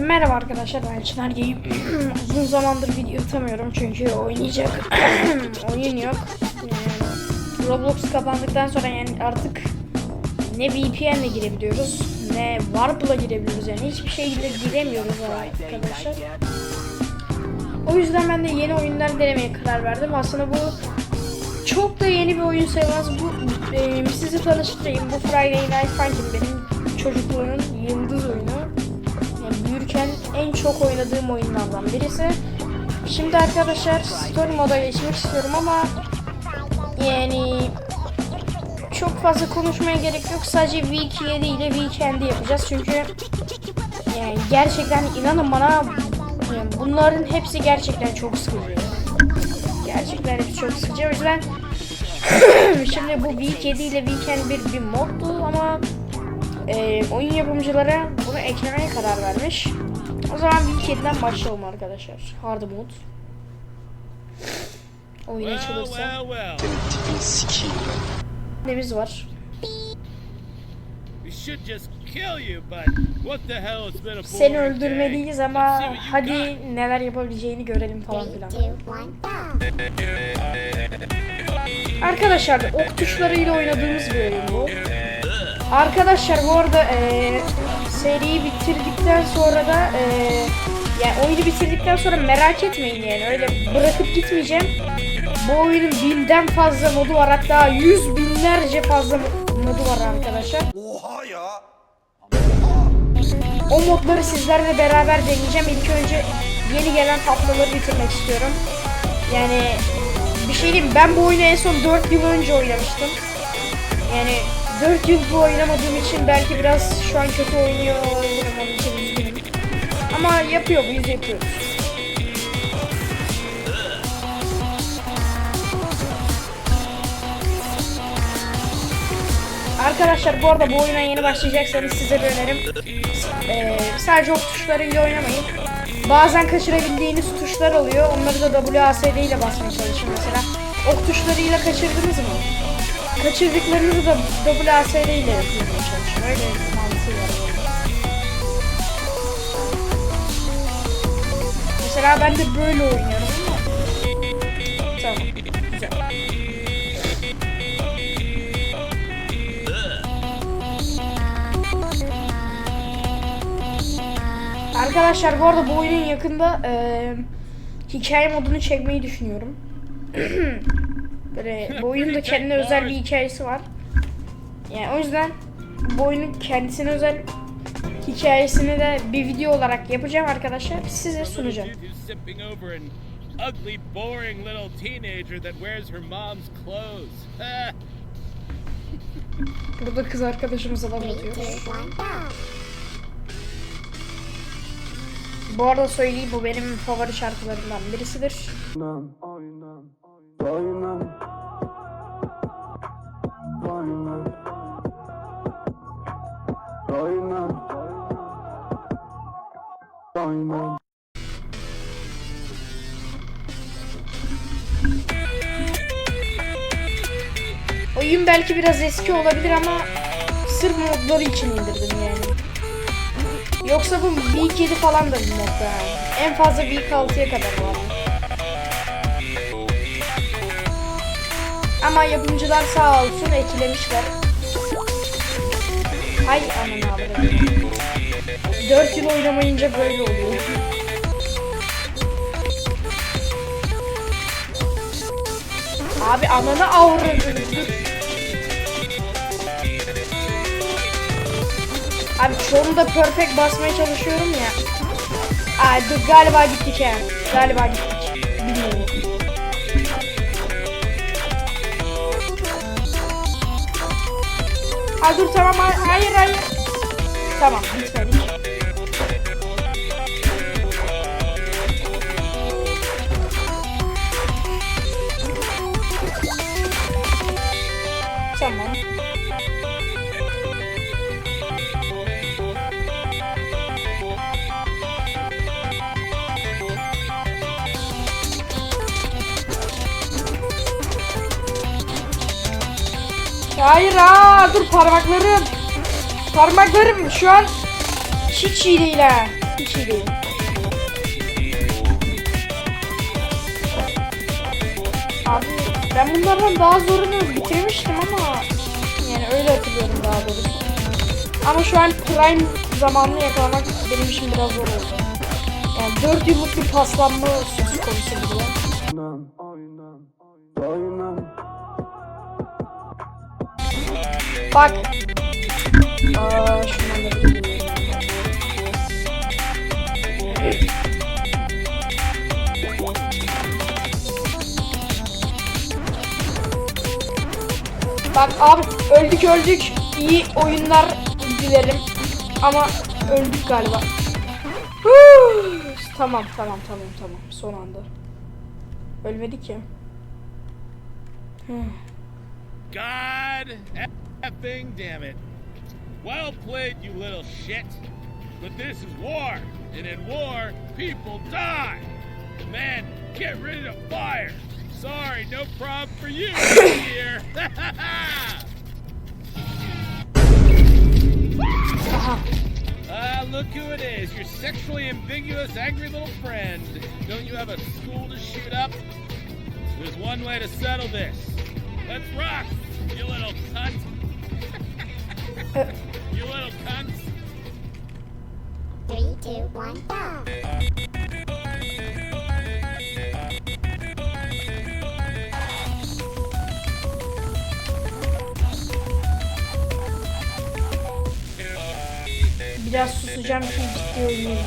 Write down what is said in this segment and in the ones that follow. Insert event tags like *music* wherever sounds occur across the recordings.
Merhaba arkadaşlar ben Çınar. *clears throat* Uzun zamandır video atamıyorum çünkü oynayacak *clears throat* oyun yok. Yani Roblox kapandıktan sonra yani artık ne VPN'le girebiliyoruz ne Warp'la girebiliyoruz yani hiçbir şekilde giremiyoruz arkadaşlar. O yüzden ben de yeni oyunlar denemeye karar verdim. Aslında bu çok da yeni bir oyun sayılmaz. Bu e, sizi tanıştırayım. Bu Friday Night Funkin' benim çocukluğumun yıldız en çok oynadığım oyunlardan birisi. Şimdi arkadaşlar story moda geçmek istiyorum ama yani çok fazla konuşmaya gerek yok. Sadece Week 7 ile Weekend'i yapacağız. Çünkü yani gerçekten inanın bana bunların hepsi gerçekten çok sıkıcı. Gerçekten hepsi çok sıkıcı. O yüzden *coughs* şimdi bu Week 7 ile Weekend bir, bir moddu ama e, oyun yapımcıları bunu eklemeye karar vermiş. O zaman Week 7'den başlayalım arkadaşlar. Hard mode. Oyun açılırsa. Nemiz var. Seni öldürmeliyiz ama hadi neler yapabileceğini görelim falan filan. Arkadaşlar ok tuşlarıyla oynadığımız bir oyun bu. Arkadaşlar bu arada eee seriyi bitirdikten sonra da eee yani oyunu bitirdikten sonra merak etmeyin yani öyle bırakıp gitmeyeceğim. Bu oyunun binden fazla modu var hatta yüz binlerce fazla mo- modu var arkadaşlar. Oha ya. O modları sizlerle beraber deneyeceğim. İlk önce yeni gelen tabloları bitirmek istiyorum. Yani bir şey diyeyim ben bu oyunu en son 4 yıl önce oynamıştım. Yani 4 yıl bu oynamadığım için belki biraz şu an kötü oynuyor olabilirim. Ama yapıyor muyuz yapıyoruz. Arkadaşlar bu arada bu oyuna yeni başlayacaksanız size bir önerim. Ee, sadece ok tuşlarıyla oynamayın. Bazen kaçırabildiğiniz tuşlar oluyor. Onları da WASD ile basmaya çalışın mesela. Ok tuşlarıyla kaçırdınız mı? Kaçırdıklarınızı da WASD ile yapmaya çalışın. Öyle mantığı var. Mesela ben de böyle oynuyorum ama. Tamam. Arkadaşlar bu arada bu oyunun yakında eee, hikaye modunu çekmeyi düşünüyorum. *clears throat* Böyle *laughs* bu oyunun da kendine özel bir hikayesi var. Yani o yüzden bu oyunun kendisine özel hikayesini de bir video olarak yapacağım arkadaşlar. Size sunacağım. Ugly, boring little teenager that wears her mom's clothes? *laughs* Burada kız arkadaşımıza laf atıyor. Bu arada söyleyeyim bu benim favori şarkılarımdan birisidir. Oynan, oynan, oynan, oynan. Oyun belki biraz eski olabilir ama sırf modları için indirdim yani. Yoksa bu Week 7 falan da bir. En fazla Week 6'ya kadar var. Ama yapımcılar sağ olsun etkilemişler. Hay aman abi. 4 yıl oynamayınca böyle oluyor. Abi ananı avradını. Abi çoğunu da perfect basmaya çalışıyorum ya. Aa dur galiba gittik ya. Galiba gittik. Bilmiyorum. Aa dur tamam hay- hayır hayır. Tamam. Tamam. Hayır aa dur parmaklarım. Parmaklarım şu an Hiç iyi değil ha. Hiç iyi değil. Ben bunlardan daha zorunu bitirmiştim ama yani öyle hatırlıyorum daha doğrusu. Ama şu an prime zamanını yakalamak benim için biraz zor oldu. Yani 4 yıllık bir paslanma söz konusu. Oynan. Bak. Aa, şundan Bak abi öldük öldük. İyi oyunlar dilerim. Ama öldük galiba. Tamam tamam tamam tamam son anda. Ölmedik ki. God effing damn it. Well played, you little shit. But this is war, and in war, people die. Man, get rid of fire. Sorry, no problem for you *laughs* here. *laughs* look who it is, your sexually ambiguous, angry little friend. Don't you have a school to shoot up? There's one way to settle this. Let's rock, you little cunt. *laughs* you little cunt. Three, two, one, go! Biraz susacağım ki ciddi oynayayım.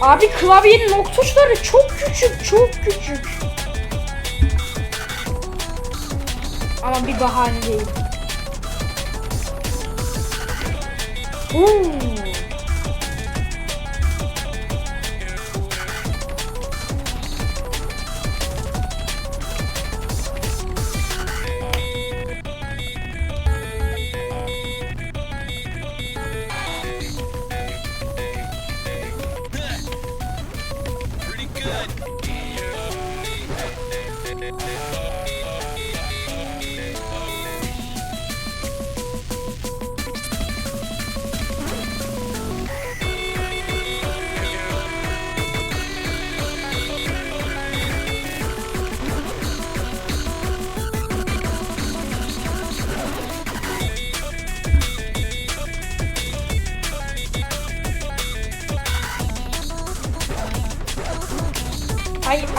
Abi klavyenin tuşları çok küçük, çok küçük. Ama bir bahane değil. 오!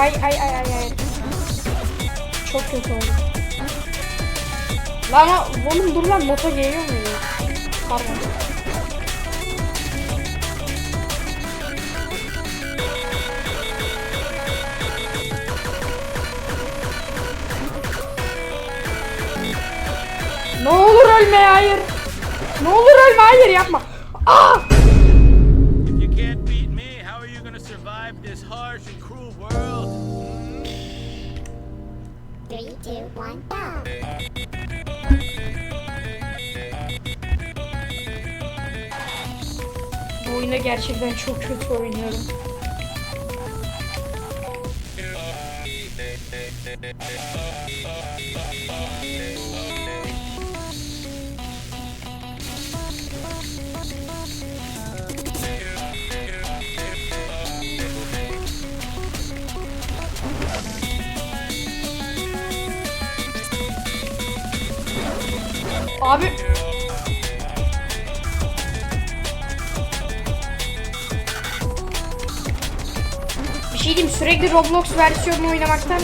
Ay ay ay ay ay. Çok kötü oldu. Lan ama oğlum dur lan nota geliyor mu? Pardon. Ne olur ölme hayır. Ne olur ölme hayır yapma. Ah! Two, one, go! Bu oyunda gerçekten çok kötü oynuyorum. Abi Bir şey diyeyim sürekli Roblox versiyonunu oynamaktan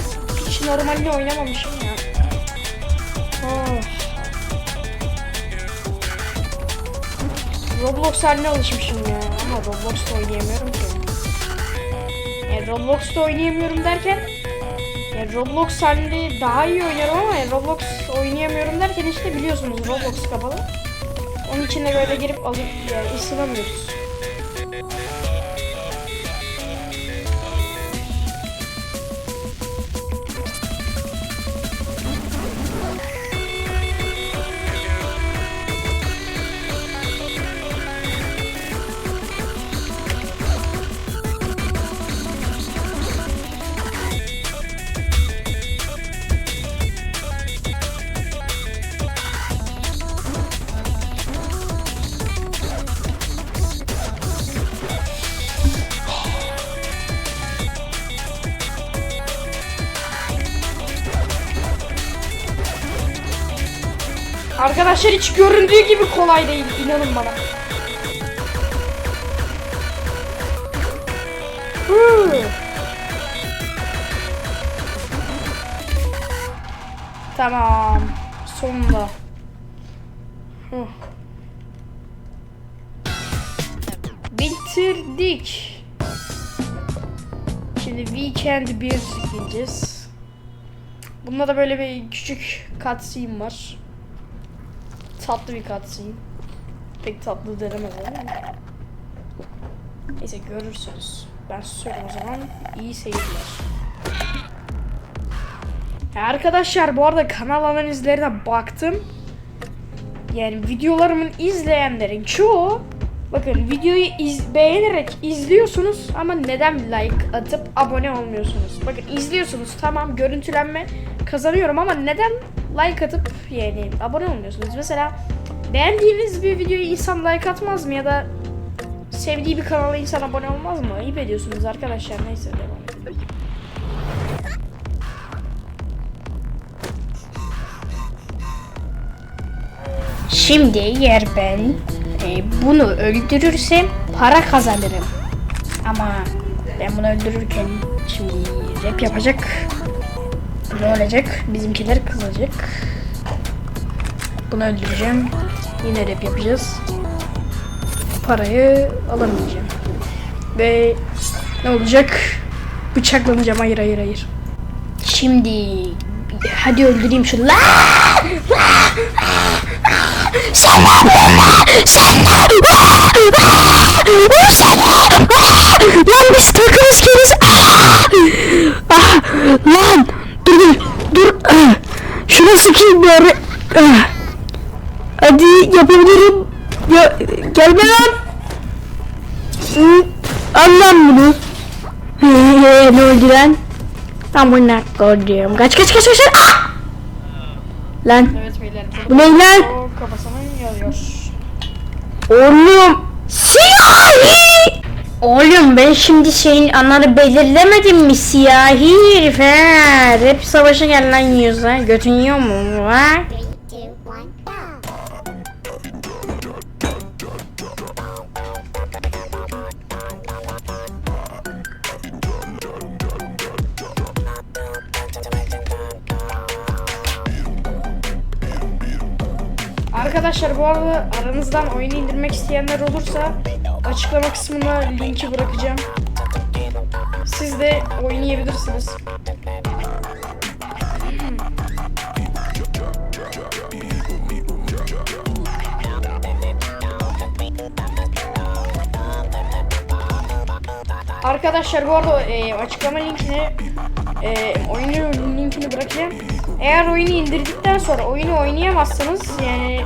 hiç normalini oynamamışım ya. Oh. Roblox haline alışmışım ya ama Roblox'ta oynayamıyorum ki. Yani Roblox'ta oynayamıyorum derken yani Roblox halinde daha iyi oynarım ama yani Roblox oynayamıyorum derken işte biliyorsunuz Roblox kapalı. Onun içine böyle girip alıp yani ısınamıyoruz. Arkadaşlar hiç göründüğü gibi kolay değil. inanın bana. Tamam. Sonunda. Huh. Bitirdik. Şimdi Weekend 1 gideceğiz. Bunda da böyle bir küçük cutscene var. Tatlı bir cutscene. Pek tatlı denemedim ama. Neyse görürsünüz. Ben susuyorum o zaman. İyi seyirler. Arkadaşlar bu arada kanal analizlerine baktım. Yani videolarımın izleyenlerin çoğu bakın videoyu iz, beğenerek izliyorsunuz ama neden like atıp abone olmuyorsunuz? Bakın izliyorsunuz tamam görüntülenme kazanıyorum ama neden like atıp yani abone olmuyorsunuz? Mesela beğendiğiniz bir videoyu insan like atmaz mı ya da sevdiği bir kanala insan abone olmaz mı? Ayıp ediyorsunuz arkadaşlar neyse devam edelim. Şimdi eğer ben e, bunu öldürürsem para kazanırım. Ama ben bunu öldürürken şimdi rap yapacak. Ne olacak? Bizimkiler kızacak. Bunu öldüreceğim. Yine rap yapacağız. Parayı alamayacağım. Ve ne olacak? Bıçaklanacağım. Hayır hayır hayır. Şimdi hadi öldüreyim şunu. La! Lan Sıkayım bari. Ah. Hadi yapabilirim. Ya, gelme lan. Lan bunu. ne oldu lan? Amına koyduğum. Kaç kaç kaç kaç. Ah! Lan. Evet beyler. Bu ne lan? Kafasına yarıyor. Oğlum siyahi. Oğlum ben şimdi senin ananı belirlemedim mi siyahi herif he? Rap savaşa gel lan yiyorsa. Götün yiyor mu? Ha? Arkadaşlar bu arada aranızdan oyunu indirmek isteyenler olursa açıklama kısmına linki bırakacağım. Siz de oynayabilirsiniz. Arkadaşlar bu arada e, açıklama linkine e, oyunun linkini bırakacağım. Eğer oyunu indirdikten sonra oyunu oynayamazsanız yani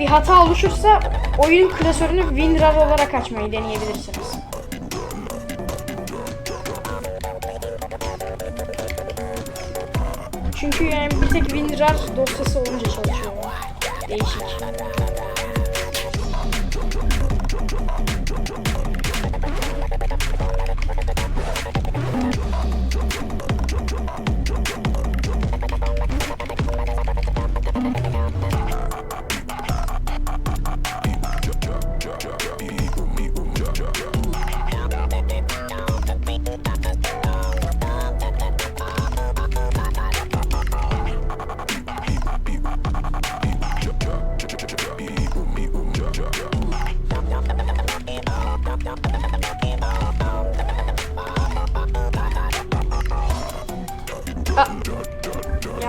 bir hata oluşursa oyun klasörünü WinRAR olarak açmayı deneyebilirsiniz. Çünkü yani bir tek WinRAR dosyası olunca çalışıyor. Değişik.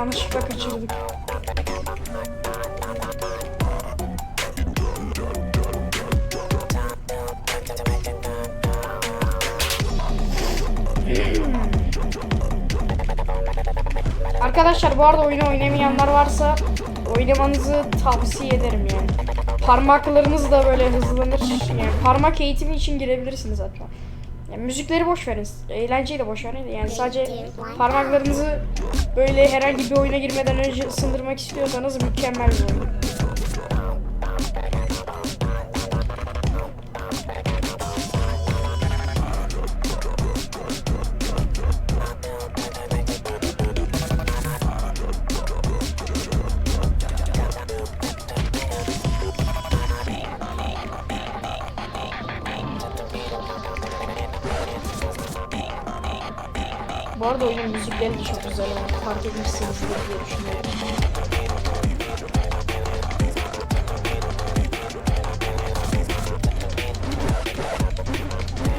Yanlışlıkla kaçırdık. Arkadaşlar bu arada oyunu oynamayanlar varsa oynamanızı tavsiye ederim yani. Parmaklarınız da böyle hızlanır. Yani parmak eğitimi için girebilirsiniz hatta. Yani müzikleri boş verin. Eğlenceyi de boş verin. Yani sadece parmaklarınızı böyle herhangi bir oyuna girmeden önce ısındırmak istiyorsanız mükemmel bir oyun. Bu arada oyunun müzikleri de çok güzel. Yani fark etmişsinizdir diye düşünüyorum.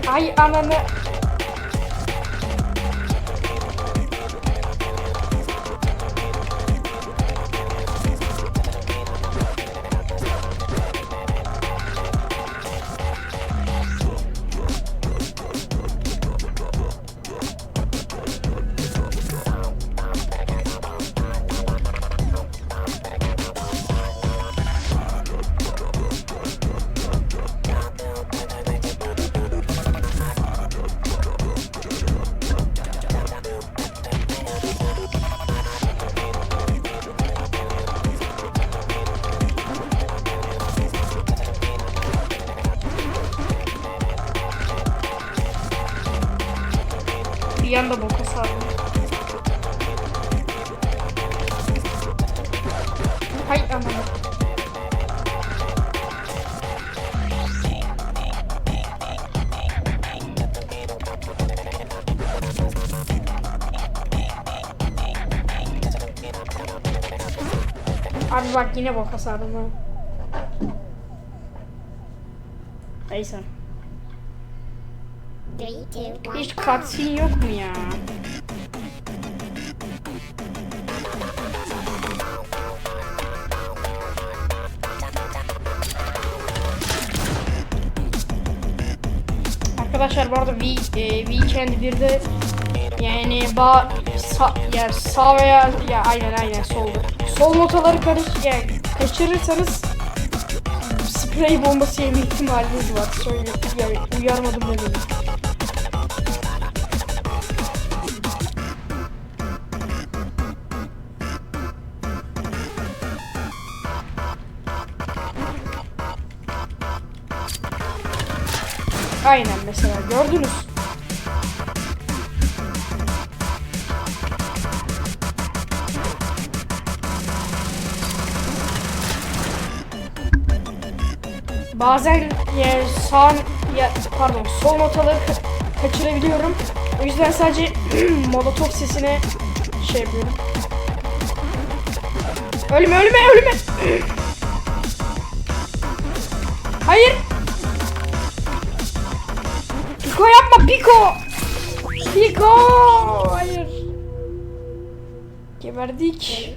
Ay ananı. Abi bak yine boka sardım ha. Neyse. Hiç cutscene yok mu ya? Arkadaşlar bu arada we, e, Weekend 1'de yani ba sa, yani sağ veya ya aynen aynen sol sol notaları karış yani kaçırırsanız sprey bombası yeme ihtimaliniz var. Söyle yani uyarmadım demeyin. Aynen mesela gördünüz. Bazen yani sağ ya pardon sol notaları ka- kaçırabiliyorum. O yüzden sadece *clears throat* molotof sesine şey yapıyorum. Ölme ölme ölme. *clears throat* Hayır. Piko yapma Piko. Piko. Hayır. Geberdik.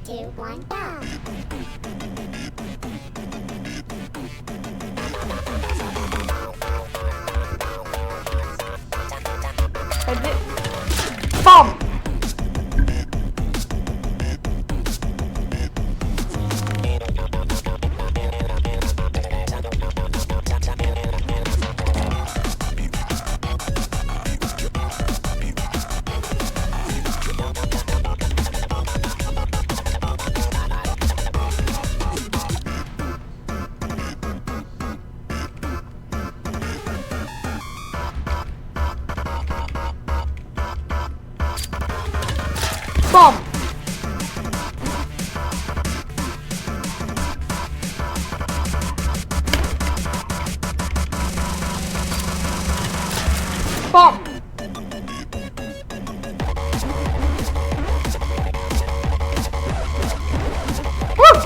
Bam.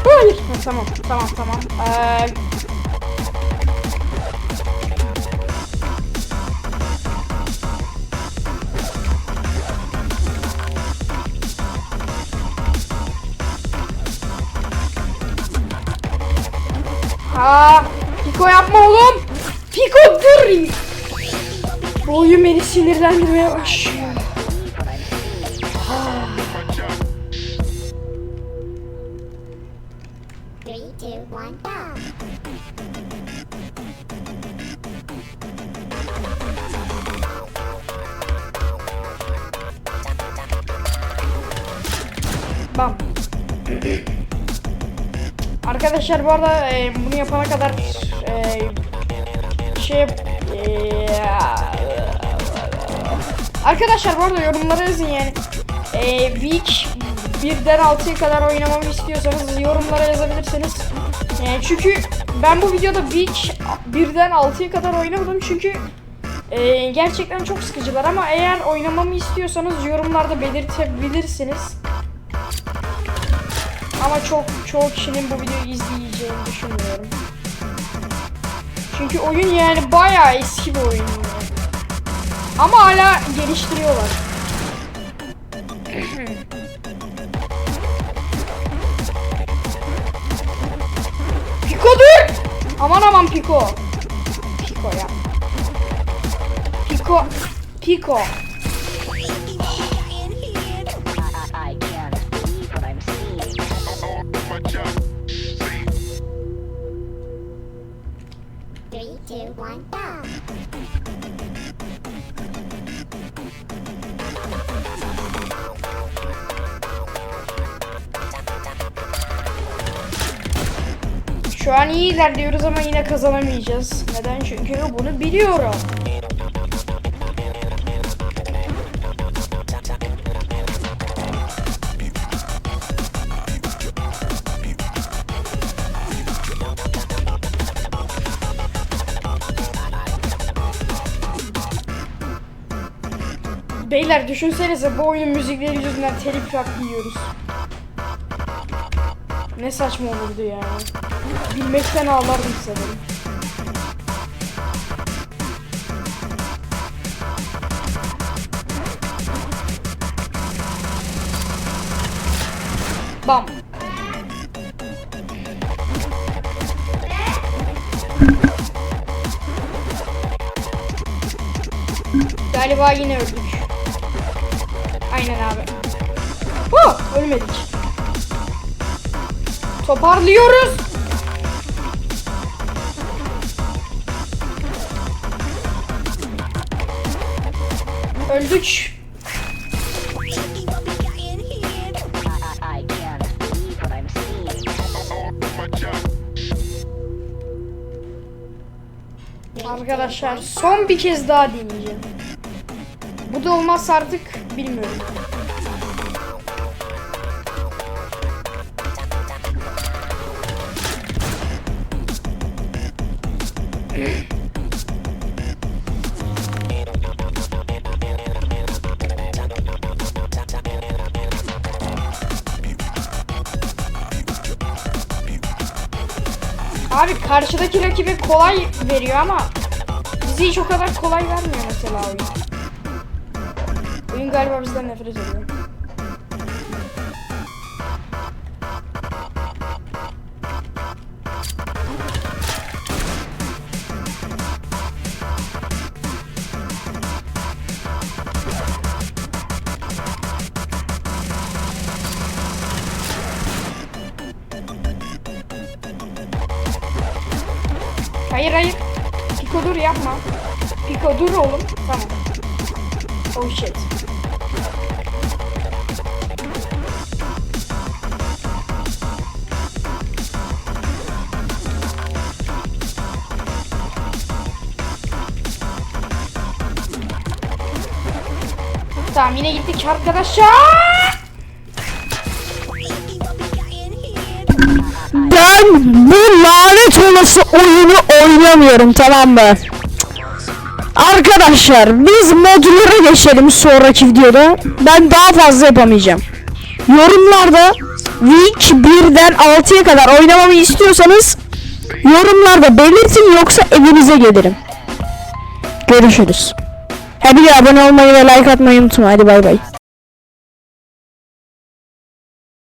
Hayır. Ha, tamam, tamam, tamam. Ee, ha, Piko yapma oğlum. Piko dur. Oyun beni sinirlendirmeye başlıyor. Bam. Arkadaşlar bu arada e, bunu yapana kadar e, şey e, Arkadaşlar bu arada yorumlara yazın yani e, Week 1'den 6'ya kadar oynamamı istiyorsanız yorumlara yazabilirsiniz. Yani çünkü ben bu videoda Week 1'den 6'ya kadar oynamadım çünkü Ee, gerçekten çok sıkıcılar ama eğer oynamamı istiyorsanız yorumlarda belirtebilirsiniz. Ama çok çoğu kişinin bu videoyu izleyeceğini düşünmüyorum. Çünkü oyun yani bayağı eski bir oyun. Ama hala geliştiriyorlar. Piko dur! Aman aman Piko. Piko ya. Piko. Piko. An iyi ilerliyoruz ama yine kazanamayacağız. Neden? Çünkü bunu biliyorum. Beyler düşünsenize bu oyunun müzikleri yüzünden telif hakkı yiyoruz. Ne saçma olurdu ya. Bilmekten ağlardım sanırım. Bam. Galiba yine öldük. Aynen abi. Oh, ölmedik. Toparlıyoruz. Seeing. Arkadaşlar son bir kez daha deneyeceğim. Bu da olmazsa artık bilmiyorum. Abi karşıdaki rakibe kolay veriyor ama bize hiç o kadar kolay vermiyor mesela oyun. Oyun galiba bizden nefret ediyor. Tamam yine gittik arkadaşlar. Ben bu lanet olası oyunu oynamıyorum tamam mı? Arkadaşlar biz modlara geçelim sonraki videoda. Ben daha fazla yapamayacağım. Yorumlarda Week 1'den 6'ya kadar oynamamı istiyorsanız yorumlarda belirtin yoksa evinize gelirim. Görüşürüz. Abone olmayı ve like atmayı unutma. Hadi bay bay.